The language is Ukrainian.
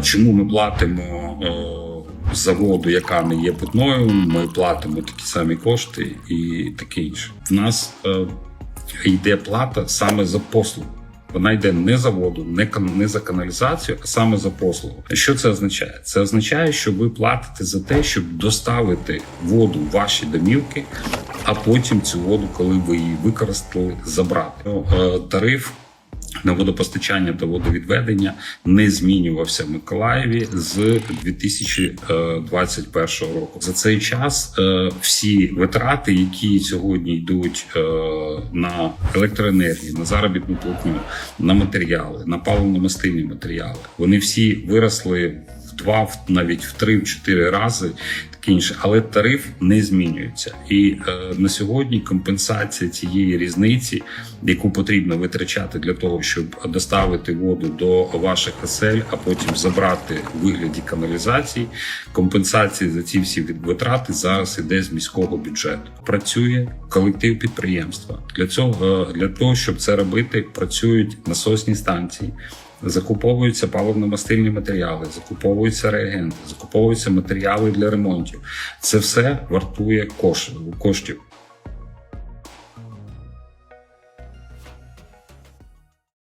Чому ми платимо е, заводу, яка не є питною? Ми платимо такі самі кошти і таке інше. В нас е, йде плата саме за послугу. Вона йде не за воду, не, не за каналізацію, а саме за послугу. Що це означає? Це означає, що ви платите за те, щоб доставити воду в ваші домівки, а потім цю воду, коли ви її використали, забрати. Ну, е, Тариф на водопостачання та водовідведення не змінювався в Миколаєві з 2021 року. За цей час е, всі витрати, які сьогодні йдуть е, на електроенергію, на заробітну платню, на матеріали, на паливно-мастильні матеріали, вони всі виросли два, навіть в три, в чотири рази. Таке інше, але тариф не змінюється. І е, на сьогодні компенсація цієї різниці, яку потрібно витрачати для того, щоб доставити воду до ваших осель, а потім забрати у вигляді каналізації. Компенсація за ці всі витрати зараз іде з міського бюджету. Працює колектив підприємства. Для цього для того, щоб це робити, працюють насосні станції. Закуповуються паливно-мастильні матеріали, закуповуються реагенти, закуповуються матеріали для ремонтів. Це все вартує кош- коштів.